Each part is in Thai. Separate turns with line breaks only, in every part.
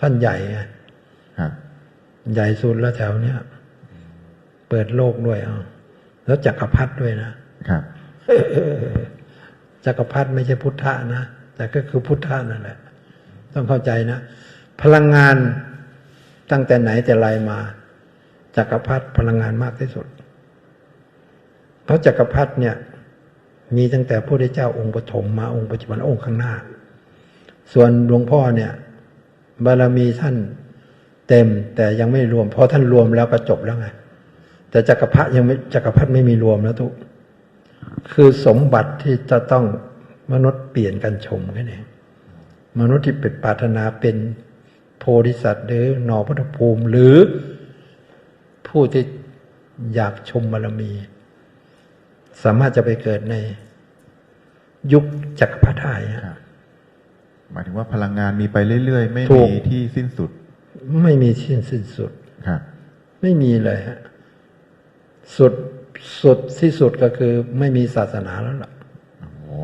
ท่านใหญ่ไง
ครับ
ใหญ่สุดแล้วแถวเนี้ยเปิดโลกด้วยเอาแล้วจักรพรรดิด้วยนะครับจักรพรรดิไม่ใช่พุทธะนะแต่ก็คือพุทธะนั่นแหละ ต้องเข้าใจนะ พลังงานตั้งแต่ไหนแต่ไรมาจักรพรรดิพลังงานมากที่สุด เพราะจักรพรรดิเนี่ย มีตั้งแต่พระพุทธเจ้าองค์ปฐมมาองค์ปัจจุบันองค์ข้างหน้า ส่วนหลวงพ่อเนี่ย บารมีท่านเต็มแต่ยังไม่รวมเพราะท่านรวมแล้วก็จบแล้วไงแต่จักรพรรดิยังไม่จักรพรรดิไม่มีรวมแล้วทุกคือสมบัติที่จะต้องมนุษย์เปลี่ยนกันชมกันเองมนุษย์ที่เป็นปรารถนาเป็นโพธิสัตว์หรือหนอพุทธภูมิ หรือผู้ที่อยากชมบารมี สามารถจะไปเกิดในยุคจักรพรรดิได้ฮะ
ครับ หมายถึงว่าพลังงานมีไปเรื่อยๆ ไม่
ถู
มี
ก
ที่สิ้นสุด
ไม่มีสิ้นสิ้นสุด
ครับ
ไม่มีเลยฮะสุดสุดที่สุดก็คือ ไม่มีศาสนาแล้วล่ะ
โอ้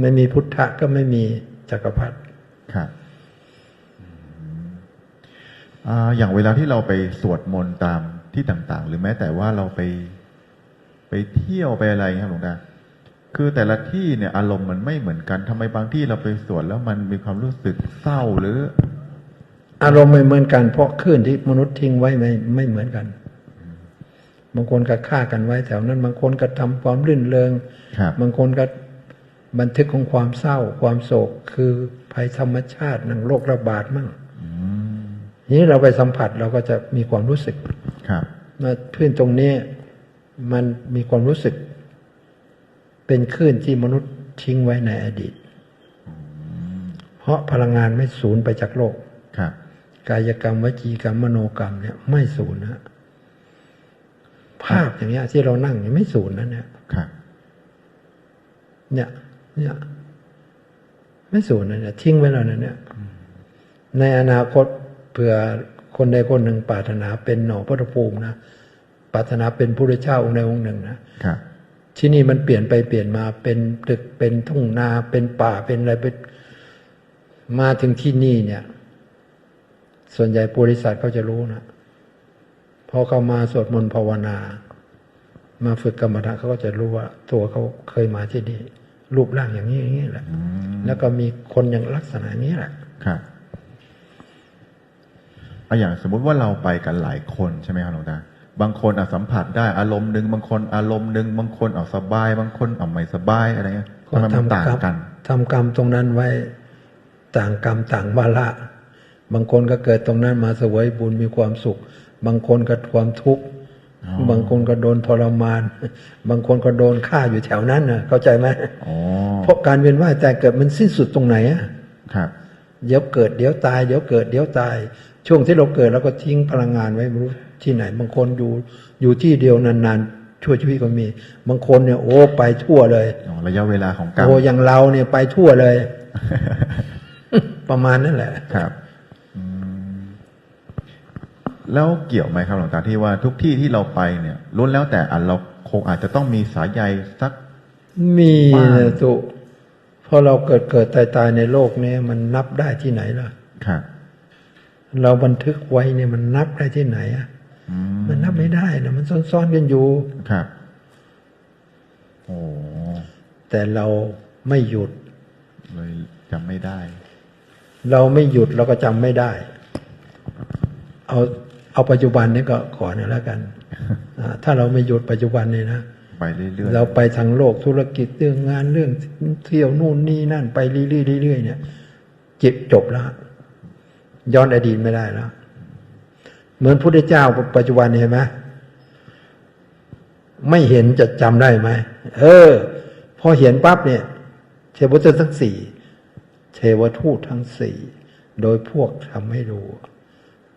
ไม่มีพุทธะก็ไม่มีจักรพรรดิ
ครับอืมอ่าอย่างเวลาที่เราไปสวดมนต์ตามที่ต่าง ๆ หรือแม้แต่ว่าเราไปไปเที่ยวไปอะไรอย่างเงี้ยครับหลวงตา คือแต่ละที่เนี่ยอารมณ์มันไม่เหมือนกันทำไมบางที่เราไปสวดแล้วมันมีความรู้สึกเศร้าหรือ
อารมณ์ไม่เหมือนกัน เพราะคลื่นที่มนุษย์ทิ้งไว้ไม่ไม่เหมือนกัน บางคนก็ฆ่ากันไว้แถวนั้น บางคนก็ทำความรื่นเริง
ครับ
บางคนก็บันทึกของความเศร้า ความโศกคือภัยธรรมชาตินั่งโรคระบาดมั่ง
อืม
ทีนี้เราไปสัมผัสเราก็จะมีความรู้สึก
ครับ
ว่าคลื่นตรงนี้มันมีความรู้สึก เป็นคลื่นที่มนุษย์ทิ้งไว้ในอดีต เพราะพลังงานไม่สูญไปจากโลก
ครับ
กายกรรมวจีกรรมมโนกรรมเนี่ยไม่สูญนะภาพอย่างเงี้ย ที่เรานั่งเนี่ยไม่สูญนะเนี่ย
ครับ
เนี่ย เนี่ย ไม่สูญนะเนี่ยทิ้งไว้แล้วนะเนี่ย ในอนาคตเผื่อคนใดคนหนึ่งปรารถนาเป็นหน่อพระภูมินะปรารถนาเป็นพระเจ้าองค์ใดองค์หนึ่งนะครับ ที่นี่มันเปลี่ยนไปเปลี่ยนมาเป็นตึกเป็นทุ่งนาเป็นป่าเป็นอะไรเป็นมาถึงที่นี่เนี่ย ส่วนใหญ่บริษัทเขาจะรู้นะพอเขามาสวดมนต์ภาวนา มาฝึกกรรมฐานเขาก็จะรู้ว่า ตัวเขาเคยมาที่นี่รูปร่างอย่างนี้อย่างนี้แหละ แล้วก็มีคนอย่างลักษณะนี้แหละ
ครับออย่างสมมุติว่าเราไปกันหลายคนใช่ไหมครับหลวงตา บางคนอะสัมผัสได้อารมณ์หนึ่งบางคนอารมณ์หนึ่งบางคนเอาสบาย บางคนเอาไม่สบายอะไรเงี้ยทำไมมันต่าง
กรรม
กัน
ทำกรรมตรงนั้นไว้ต่างกรรมต่างวาระบางคนก็เกิดตรงนั้นมาเสวยบุญมีความสุข บางคนก็ความทุกข์
อ๋อ
บางคนก็โดนทรมาน บางคนก็โดนฆ่าอยู่แถวนั้นนะเข้าใจไหม
อ๋อ
เพราะการเวียนว่ายแต่เกิดมันสิ้นสุดตรงไหนอะ
ครับ
เดี๋ยวเกิดเดี๋ยวตายเดี๋ยวเกิดเดี๋ยวตาย ช่วงที่เราเกิดเราก็ทิ้งพลังงานไว้ไม่รู้ ที่ไหน บางคนอยู่อยู่ที่เดียวนานๆ ชั่วชีวิตก็มี บางคนเนี่ยโอ้ไปทั่วเลย
อ๋อระยะเวลาของกรรม
โอ้อย่างเราเนี่ยไปทั่วเลย ประมาณนั่นแหละ
ครับอืมแล้วเกี่ยวไหมครับหลวงตาที่ว่าทุกที่ที่เราไปเนี่ยล้วนแล้วแต่อะเราคงอาจจะต้องมีสายใยสัก
มี
บ้าง
นะตุพอเราเกิดเกิดตายตายในโลกนี้มันนับได้ที่ไหนล่ะ
ครับ
เราบันทึกไว้เนี่ยมันนับได้ที่ไหนอะ
อื ม
มันนับไม่ได้นะมันซ่อนๆกันอยู่
ครับโอ้
แต่เราไม่หยุด
เลยจำไม่ได้
เราไม่หยุดเราก็จำไม่ได้ เอาเอาปัจจุบันนี้ก็ขอเนี่ยแล้วกันอ่าถ้าเราไม่หยุดปัจจุบันนี้นะ
ไปเรื่อยๆ
เราไปทางโลกธุรกิจเรื่องงานเรื่องเที่ยวนู่นนี่นั่นไปเรื่อยๆเรื่อยๆเนี่ยจิตจบแล้วย้อนอดีตไม่ได้แล้ว เหมือนพุทธเจ้าปัจจุบันเห็นไหมไม่เห็นจะจำได้ไหมเออ พอเห็นปั๊บเนี่ย เทวทูตทั้งสี่เทวทูตทั้งสี่โดยพวกทำให้ดู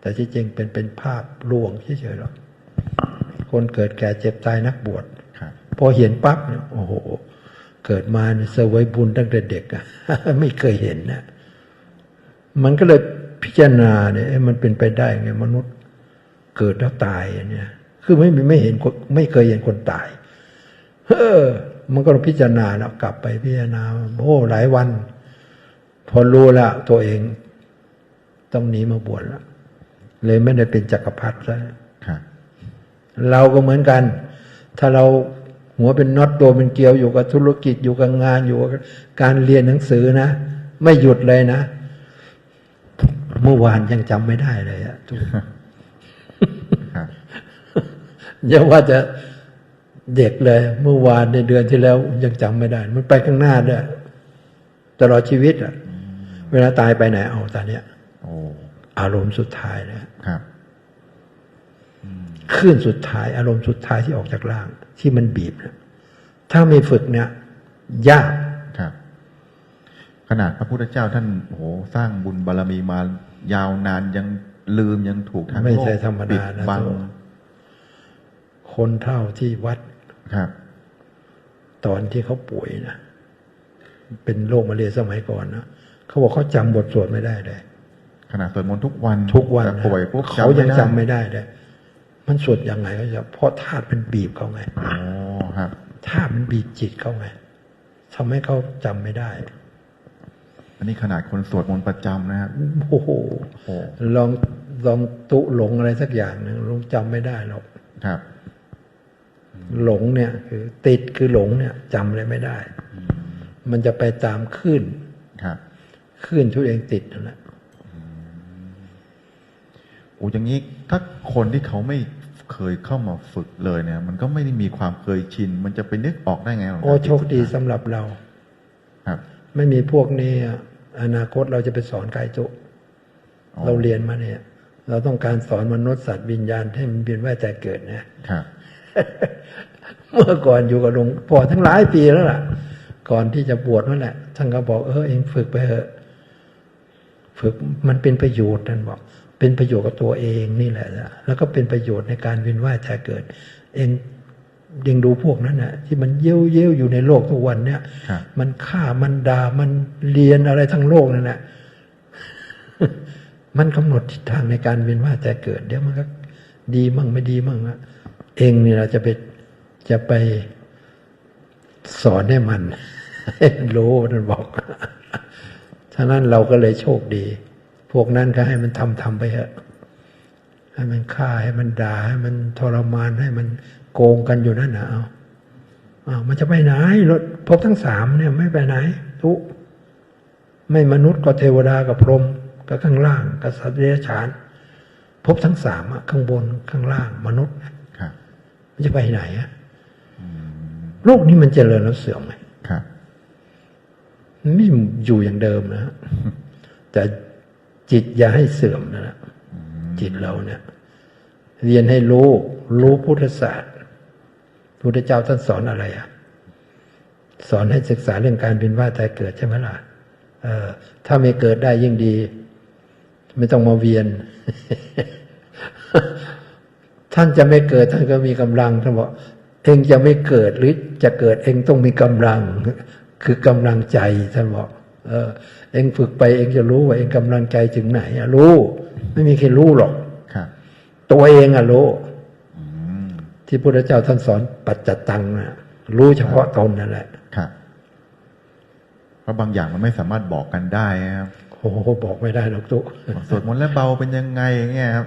แต่ที่จริงเป็นเป็นภาพลวงเฉยๆหรอกคนเกิดแก่เจ็บตายนักบวช
ครับ
พอเห็นปั๊บเนี่ยโอ้โห เกิดมาเนี่ยเสวยบุญตั้งแต่เด็กอะไม่เคยเห็นนะมันก็เลยพิจารณาเนี่ยเอ๊ะมันเป็นไปได้ไงมนุษย์ เกิดแล้วตายอันเนี่ย คือไม่มีไม่เห็นคนไม่เคยเห็นคนตาย เออ มันก็พิจารณาแล้วกลับไปพิจารณาโอ้หลายวัน พอรู้ละตัวเอง ต้องหนีมาบวชแล้วเลยไม่ได้เป็นจักรพรรดิซะ
ครับ
เราก็เหมือนกัน ถ้าเราหัวเป็นน็อตตัวเป็นเกลียวอยู่กับธุรกิจอยู่กับงานอยู่กับการเรียนหนังสือนะ ไม่หยุดเลยนะ เมื่อวานยังจำไม่ได้เลยอะทุก
ครับ
อ ย่าว่าจะเด็กเลย เมื่อวานในเดือนที่แล้วยังจำไม่ได้ มันไปข้างหน้าด้วยตลอดชีวิตอะเวลาตายไปไหนเอาตอนเนี้ย
โอ้
อารมณ์สุดท้ายนะ
ครับ
คลื่นสุดท้าย อารมณ์สุดท้ายที่ออกจากร่าง ที่มันบีบนะถ้าไม่ฝึกเนี่ย ยาก
ครับ ขนาดพระพุทธเจ้าท่านโอ้โหสร้างบุญบารมีมายาวนานยังลืมยังถูกทาง
ไม่
โลก
ใช่ธรรม
ปิด
ดานะ
บัง
โต คนเท่าที่วัด
ครับ
ตอนที่เขาป่วยนะเป็นโรคมาเรียสมัยก่อนนะเขาบอกเขาจำบทสวดไม่ได้เลย
ขนาดสวดมนต์ทุกวัน
ทุกวัน
แต่
นะ
ป่วยปุ๊บ
เขายัง
ด้
จำไม่ได้เลยมันสวดยังไงก็จะเพราะธาตุมันบีบเขาไง
อ๋อครับ
ธาตุมันบีบจิตเขาไงทำให้เขาจำไม่ได้
อันนี้ขนาดคนสวดมนต์ประจำนะครับ
โอ้โห
โอ้โห
ลองลองตุหลงอะไรสักอย่างหนึ่งลงจำไม่ได้หรอก
ครับ
หลงเนี่ยคือติดคือหลงเนี่ยจำอะไรไม่ได้ มันจะไปตามคลื่น
ครับ
คลื่นที่ตัวเองติดนั่นแหละ
โอ้อย่างนี้ถ้าคนที่เขาไม่เคยเข้ามาฝึกเลยเนี่ย มันก็ไม่ได้มีความเคยชิน มันจะไปนึกออกได้ไงหร
โอ้โชคดีสำหรับเรา
ครับ
ไม่มีพวกนี้อะอนาคตเราจะไปสอนกายจุ
อ๋อ
เราเรียนมาเนี่ย เราต้องการสอนมนุษย์สัตว์วิญญาณให้มันเวียนว่ายใจเกิดเนี่ย
ครับ
เมื่อก่อนอยู่กับหลวงพ่อทั้งหลายปีแล้วล่ะ ก่อนที่จะบวชนั่นแหละท่านก็บอกเออเองฝึกไปเถอะ ฝึกมันเป็นประโยชน์ท่านบอก เป็นประโยชน์กับตัวเองนี่แหละนะแล้วก็เป็นประโยชน์ในการเวียนว่ายใจเกิด เองยังดูพวกนั้นน่ะที่มันเย้ยวเย้ยวอยู่ในโลกทุกวันเนี่ย
ครับ
มันฆ่ามันด่ามันเรียนอะไรทั้งโลกนั่นแหละมันกำหนดทิศทางในการเวียนว่ายใจเกิด เดี๋ยวมันก็ดีมั่งไม่ดีมั่งอะ เองนี่เราจะไปจะไปสอนให้มันรู้นั่นบอกฉะนั้นเราก็เลยโชคดี พวกนั้นก็ให้มันทำทำไปเถอะให้มันฆ่าให้มันด่าให้มันทรมานให้มันโกงกันอยู่นั่นนะเอาเอามันจะไปไหนรถพบทั้งสามเนี่ยไม่ไปไหนทุกไม่มนุษย์ก็เทวดากับพรหมกับข้างล่างกับสัตว์เดรัจฉาน พบทั้งสามอะข้างบนข้างล่างมนุษย์ มันจะไปไหนอะโลกนี้มันเจริญแล้วเสื่อมไหม
ครับ
มันไม่อยู่อย่างเดิมนะฮะแต่จิตอย่าให้เสื่อมนะฮะจิตเราเนี่ย เรียนให้รู้ รู้พุทธศาสตร์พุทธเจ้าท่านสอนอะไรอะสอนให้ศึกษาเรื่องการเป็นว่าตายเกิดใช่ไหมล่ะเออ ถ้าไม่เกิดได้ยิ่งดี ไม่ต้องมาเวียน ท่านจะไม่เกิดท่านก็มีกำลังท่านบอกเองจะไม่เกิดหรือจะเกิดเองต้องมีกำลัง คือกำลังใจท่านบอก เออ เองฝึกไปเองจะรู้ว่าเองกำลังใจถึงไหนอะรู้ ไม่มีใครรู้หรอก
ครับ
ตัวเองอะรู้
อืม
ที่พระเจ้าท่านสอนปัจจตังนะรู้เฉพาะตนนั่นแหละ
ครับเพราะบางอย่างมันไม่สามารถบอกกันได้ครับ
โอ้โหบอกไม่ได้หรอกตุ
สวดมนต์แล้วเบาเป็นยังไงอย่างเงี้ยครับ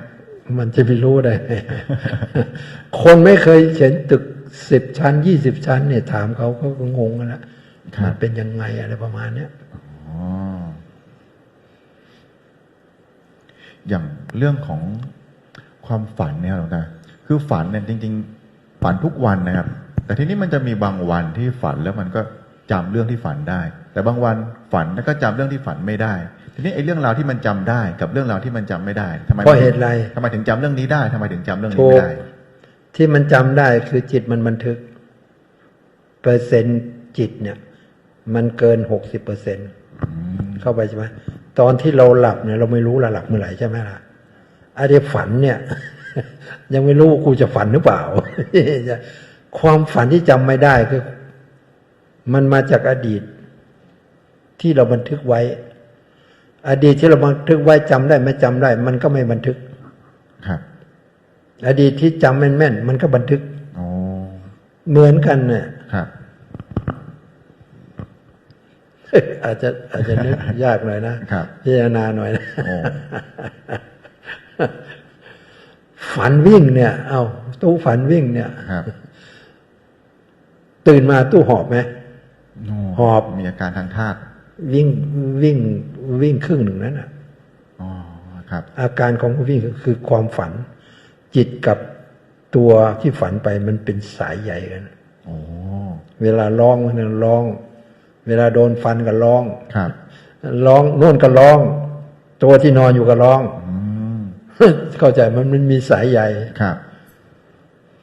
มันจะไปรู้ได้ไงคนไม่เคยเห็นตึกสิบชั้นยี่สิบชั้น เนี่ย ถามเขาเขาก็งงกันละ
ครับ
มันเป็นยังไงอะไรประมาณเนี้ย
อ๋ออย่างเรื่องของความฝันเนี่ยหลวงตาคือฝันเนี่ยจริง ๆ ฝันทุกวันนะครับ แต่ทีนี้มันจะมีบางวันที่ฝันแล้วมันก็จำเรื่องที่ฝันได้ แต่บางวันฝันแล้วก็จำเรื่องที่ฝันไม่ได้ ทีนี้ไอ้เรื่องราวที่มันจำได้กับเรื่องราวที่มันจำไม่ได้ทำไม
เพราะเหตุไร
ทำไมถึงจำเรื่องนี้ได้ทำไมถึงจำเรื่องนี้
ถูก
ไม่ได้
ที่มันจำได้คือจิตมันบันทึก เปอร์เซ็นต์จิตเนี่ย มันเกินหกสิบเปอร์เซ็นเข้าไปใช่ไหมตอนที่เราหลับเนี่ย เราไม่รู้เราหลับเมื่อไหร่ใช่ไหมล่ะไอ้ที่ฝันเนี่ย ยังไม่รู้ว่ากูจะฝันหรือเปล่า ความฝันที่จำไม่ได้คือ มันมาจากอดีต ที่เราบันทึกไว้ อดีตที่เราบันทึกไว้จำได้ไม่จำได้ มันก็ไม่บันทึก
ครับ
อดีตที่จำแม่นๆมันก็บันทึก
อ๋อ
เหมือนกันเนี่ย
ครับ
อาจจะอาจจะนึกยากหน่อยนะครับพิจารณาหน่อยนะ
โอ้
ฝันวิ่งเนี่ย เอาตู้ฝันวิ่งเนี่ย
ครับ
ตื่นมาตู้หอบไหม
โอ้
หอบ
มีอาการทางธาตุ
วิ่งวิ่ง วิ่งครึ่งหนึ่งนั้นอะ
อ๋อครับ
อาการของผู้วิ่งก็คือความฝัน จิตกับตัวที่ฝันไปมันเป็นสายใหญ่กัน
โอ้
เวลาร้องมันร้อง เวลาโดนฟันก็ร้อง
ครับ
ร้องนู่นก็ร้อง ตัวที่นอนอยู่ก็ร้อง
อืม
เข้าใจมันมันมีสายใย
ครับ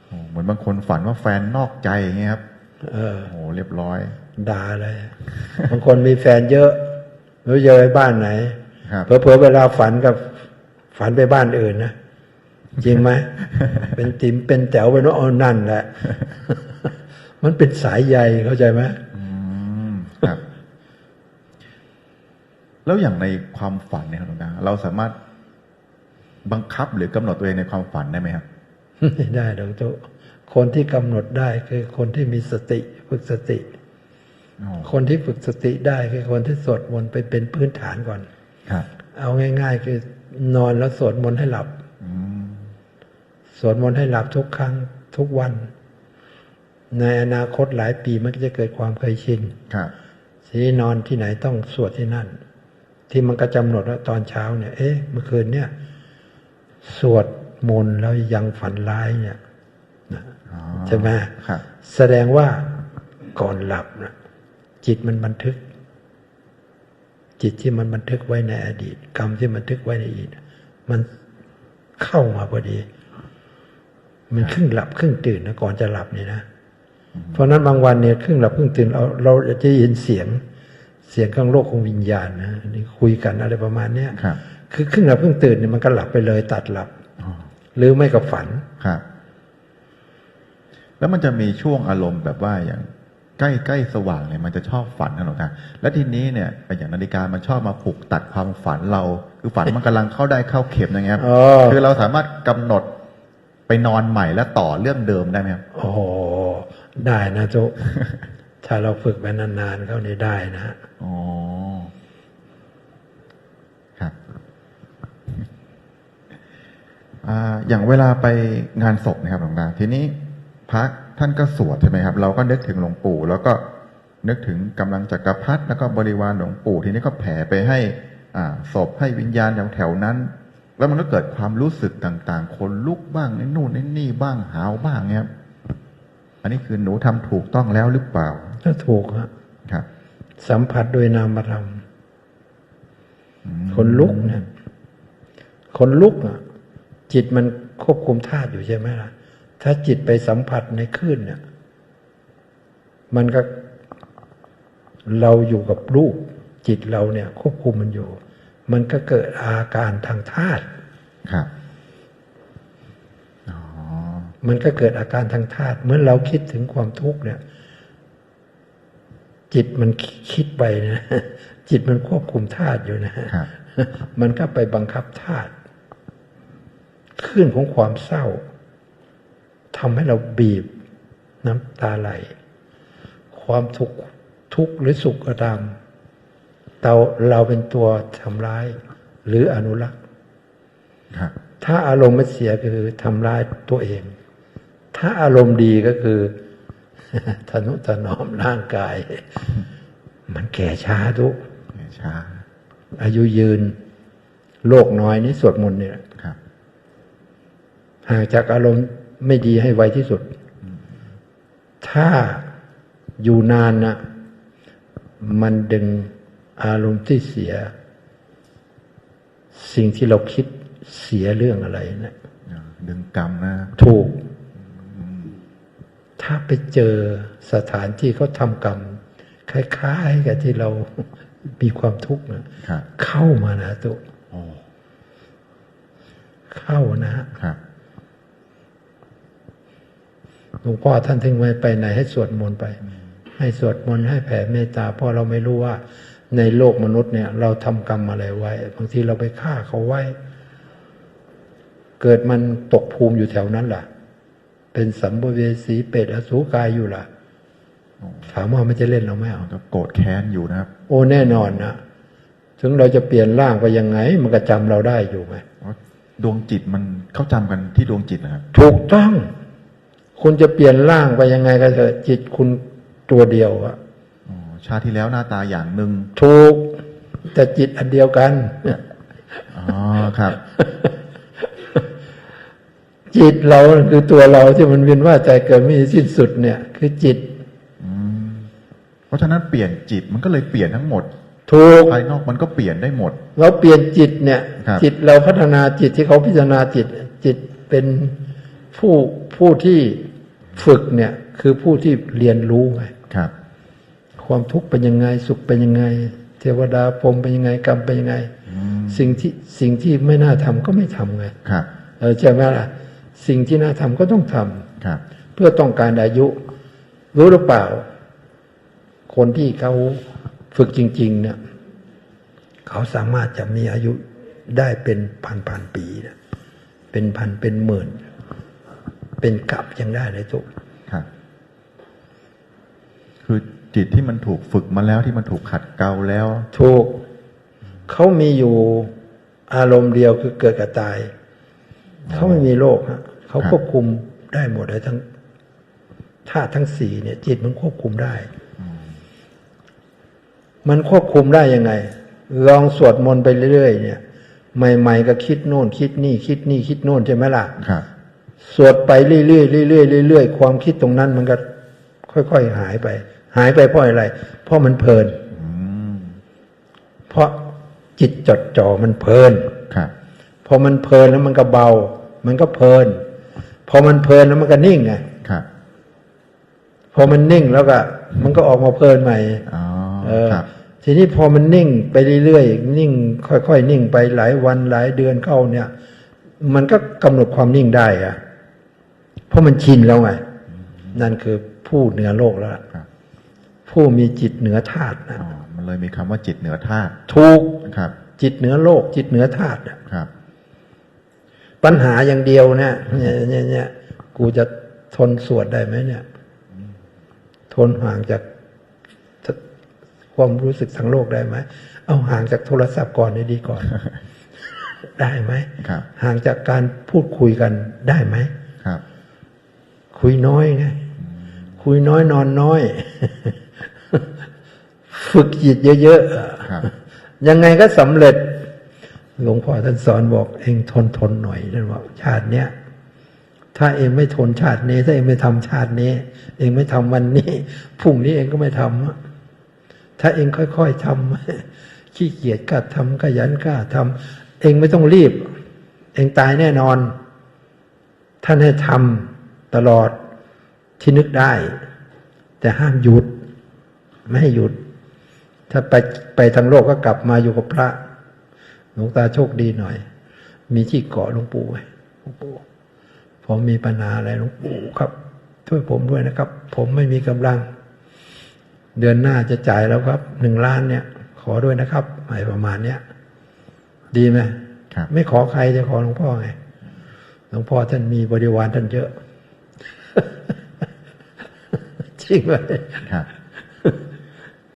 โอ้เหมือนบางคนฝันว่าแฟนนอกใจอย่างเงี้ยครับ
เออ
โอ้เรียบร้อย
ด่าเลย บางคนมีแฟนเยอะไม่ รู้จะไปบ้านไหน
ครับ
เผลอๆเวลาฝันกับฝันไปบ้านอื่นนะจริงไหมเป็นติมเป็นแถวไปโน่นเอานั่นแหละ มันเป็นสายใยเข้าใจไหม
อืมครับแล้วอย่างในความฝันเนี่ยครับหลวงตาเราสามารถบังคับหรือกำหนดตัวเองในความฝันได้ไหมครับ
ไม่ได้ดอกโตคนที่กำหนดได้คือคนที่มีสติฝึกสติ
อ๋อ
คนที่ฝึกสติได้คือคนที่สวดมนต์ไปเป็นพื้นฐานก่อน
ครับ
เอาง่าย ๆ คือนอนแล้วสวดมนต์ให้หลับ
อืม
สวดมนต์ให้หลับทุกครั้งทุกวัน ในอนาคตหลายปีมันก็จะเกิดความเคยชิน
ครับ
ทีนี้นอนที่ไหนต้องสวดที่นั่น ที่มันก็กำหนดว่าตอนเช้าเนี่ย เอ๊ะเมื่อคืนเนี่ย สวดมนต์แล้วยังฝันร้ายเนี่ยนะ
อ๋อ
ใช่ไหม
ครับ
แสดงว่าก่อนหลับนะ จิตมันบันทึก จิตที่มันบันทึกไว้ในอดีต กรรมที่บันทึกไว้ในอดีตมันเข้ามาพอดี มันครึ่งหลับครึ่งตื่นนะก่อนจะหลับนี่นะเพราะฉะนั้นบางวันเนี่ยครึ่งหลับครึ่งตื่นเราเราจะยินเสียงเสียงข้างโลกของวิญญาณนะนี่คุยกันอะไรประมาณเนี้ย
ครับ
คือครึ่งหลับครึ่งตื่นเนี่ยมันก็หลับไปเลยตัดหลับ
อ๋อ
หรือไม่ก็ฝัน
ครับแล้วมันจะมีช่วงอารมณ์แบบว่าอย่าง ใกล้ใกล้สว่างเนี่ยมันจะชอบฝันนะหลวงตาแล้วทีนี้เนี่ยอย่างนาฬิกามันชอบมาปลุกตัดความฝันเรา คือฝันมันกำลังเข้าได้เข้าเข็มอย่างเงี้ยครับ
อ๋อ
คือเราสามารถกำหนดไปนอนใหม่แล้วต่อเรื่องเดิมได้ไหมครับ
โอ้โหได้นะโจ๊กถ้าเราฝึกไปนานๆเข้านี่ได้นะ
อ๋อครับอ่าอย่างเวลาไปงานศพนะครับหลวงตาทีนี้พระ ท่านก็สวดใช่ไหมครับ เราก็นึกถึงหลวงปู่ แล้วก็นึกถึงกำลังจักรพรรดิแล้วก็บริวารหลวงปู่ทีนี้ก็แผ่ไปให้อ่าศพให้วิญญาณแถวแถวๆนั้น แล้วมันก็เกิดความรู้สึกต่างๆ คนลุกบ้างไอ้นู่นไอ้นี่บ้างหาวบ้างเนี่ยครับอันนี้คือหนูทำถูกต้องแล้วหรือเปล่า
ถ้าถูกฮะ
ครับ
สัมผัสโดยนามธรรมคนลุกเนี่ยคนลุกอะ จิตมันควบคุมธาตุอยู่ใช่ไหมล่ะ ถ้าจิตไปสัมผัสในคลื่นเนี่ยมันก็เราอยู่กับรูป จิตเราเนี่ย ควบคุมมันอยู่ มันก็เกิดอาการทางธาตุ
ครับอ๋อ
มันก็เกิดอาการทางธาตุเหมื่อนเราคิดถึงความทุกข์เนี่ย จิตมันคิดไปนะจิตมันควบคุมธาตุอยู่นะ
ครับ
มันก็ไปบังคับธาตุคลื่นของความเศร้าทำให้เราบีบน้ำตาไหล ความทุกข์ทุกข์หรือสุขก็ตามเราเราเป็นตัวทำร้ายหรืออนุรักษ์
ครับ
ถ้าอารมณ์มันเสียก็คือทำร้ายตัวเอง ถ้าอารมณ์ดีก็คือทนุถนอมร่างกาย มันแก่ช้าทุก
ช้า
อายุยืนโลกน้อยนี่สวดมนต์เนี่ย
ครับ
ห่างจากอารมณ์ ไม่ดีให้ไวที่สุด ถ้าอยู่นานนะมันดึงอารมณ์ที่เสีย สิ่งที่เราคิดเสียเรื่องอะไรนะ
ดึงกรรมนะ
ถูก ถ้าไปเจอสถานที่เขาทำกรรม คล้ายๆกับที่เรามีความทุกข์นะครับเข้ามานะตุ
โอ้
เข้านะ
ครับ
หลวงพ่อท่านถึงไม่ไปไหนให้สวดมนต์ไป ให้สวดมนต์ให้แผ่เมตตาเพราะเราไม่รู้ว่าในโลกมนุษย์เนี่ย เราทำกรรมอะไรไว้ บางทีเราไปฆ่าเขาไว้ เกิดมันตกภูมิอยู่แถวนั้นล่ะ เป็นสัมภเวสีเป็ดอสูรกายอยู่ล่ะถามว่ามันจะเล่นเราไหมเอา
ก็โกรธแค้นอยู่นะครับ
โอ้แน่นอนนะถึงเราจะเปลี่ยนร่างไปยังไง มันก็จำเราได้อยู่ไหม
เพราะดวงจิตมันเขาจำกันที่ดวงจิตนะครับ
ถูกต้อง คุณจะเปลี่ยนร่างไปยังไงก็เถอะจิตคุณตัวเดียวอะ
อ๋อชาติที่แล้วหน้าตาอย่างหนึ่ง
ถูกแต่จิตอันเดียวกัน
อ๋อครับ
จิตเราคือตัวเราที่มันเวียนว่ายใจเกิดไม่มีสิ้นสุดเนี่ย คือจิต
อืมเพราะฉะนั้นเปลี่ยนจิตมันก็เลยเปลี่ยนทั้งหมด
ถูก
ภายนอกมันก็เปลี่ยนได้หมด
เราเปลี่ยนจิตเนี่ย
ครับ
จิตเราพัฒนาจิตที่เขาพิจารณาจิต จิตเป็นผู้ผู้ที่ ฝึกเนี่ยคือผู้ที่เรียนรู้ไง
ครับ
ความทุกข์เป็นยังไงสุขเป็นยังไง เทวดาพรหมเป็นยังไงกรรมเป็นยังไง
อืม
สิ่งที่สิ่งที่ไม่น่าทำก็ไม่ทำไง
ครับ
เออใช่ไหมล่ะสิ่งที่น่าทำก็ต้องทำ
ครับ
เพื่อต้องการอายุ รู้หรือเปล่า คนที่เขาฝึกจริง ๆ เนี่ย เขาสามารถจะมีอายุได้เป็นพันพันๆปีนะเป็นพันเป็นหมื่น เป็นกับยังได้เลยทุก
ครับคือจิตที่มันถูกฝึกมาแล้วที่มันถูกขัดเกลาแล้ว
ถูกเขามีอยู่อารมณ์เดียวคือเกิดกับตายเขาไม่มีโลกฮะเขา
ครับ
ควบคุมได้หมดเลยทั้งธาตุทั้งสี่เนี่ย จิตมันควบคุมได้ มันควบคุมได้ยังไง ลองสวดมนต์ไปเรื่อยๆเนี่ย ใหม่ ๆ ก็คิดโน่น คิดนี่ คิดนี่คิดโน่นใช่ไหมล่ะ
ครับ
สวดไปเรื่อยๆเรื่อยๆเรื่อยๆความคิดตรงนั้นมันก็ค่อยๆหายไป หายไปเพราะอะไร เพราะมันเพลิน
อืม
เพราะจิตจดจ่อมันเพลิน
ครับ
พอมันเพลินแล้วมันก็เบา มันก็เพลิน พอมันเพลินแล้วมันก็นิ่งไง
ครับ
พอมันนิ่งแล้วก็ มันก็ออกมาเพลินใหม่
อ๋อ
เออ
ครับ
ทีนี้พอมันนิ่งไปเรื่อยๆนิ่ง ค่อยๆนิ่งไปหลายวันหลายเดือนเข้าเนี่ย มันก็กำหนดความนิ่งได้อะ เพราะมันชินแล้วไง นั่นคือผู้เหนือโลกแล้วล่ะ
ครับ
ผู้มีจิตเหนือธาตุนะ
อ๋อมันเลยมีคำว่าจิตเหนือธาตุ
ถูก
ครับ
จิตเหนือโลก จิตเหนือธาตุอะ
ครับ
ปัญหาอย่างเดียวเนี่ยเนี่ยเนี่ยเนี่ยกูจะทนสวดได้ไหมเนี่ย ทนห่างจากความรู้สึกทางโลกได้ไหมเอาห่างจากโทรศัพท์ก่อนได้ดีก่อน ได้ไหม
ครับ
ห่างจากการพูดคุยกันได้ไหม
ครับ
คุยน้อยไงคุยน้อยนอนน้อย ฝึกจิตเยอะๆอะ
ครับ
ยังไงก็สำเร็จ หลวงพ่อท่านสอนบอก เองทนทนหน่อยท่านบอกชาติเนี้ยถ้าเองไม่ทนชาตินี้ ถ้าเองไม่ทำชาตินี้ เองไม่ทำวันนี้พรุ่งนี้เองก็ไม่ทำอะถ้าเองค่อยๆทำขี้เกียจก็ทำขยันก็ทำเองไม่ต้องรีบ เองตายแน่นอน ท่านให้ทำ ตลอดที่นึกได้ แต่ห้ามหยุด ไม่ให้หยุด ถ้าไปไปทางโลกก็กลับมาอยู่กับพระ หลวงตาโชคดีหน่อย มีที่เกาะหลวงปู่ไว้หลวงปู่ผมมีปัญหาอะไรหลวงปู่ครับ ช่วยผมด้วยนะครับ ผมไม่มีกำลัง เดือนหน้าจะจ่ายแล้วครับหนึ่งล้านเนี่ย ขอด้วยนะครับอะไรประมาณเนี้ยดีไหม
ครับ
ไม่ขอใครจะขอหลวงพ่อไงหลวงพ่อท่านมีบริวารท่านเยอะ จริงไหม
ครับ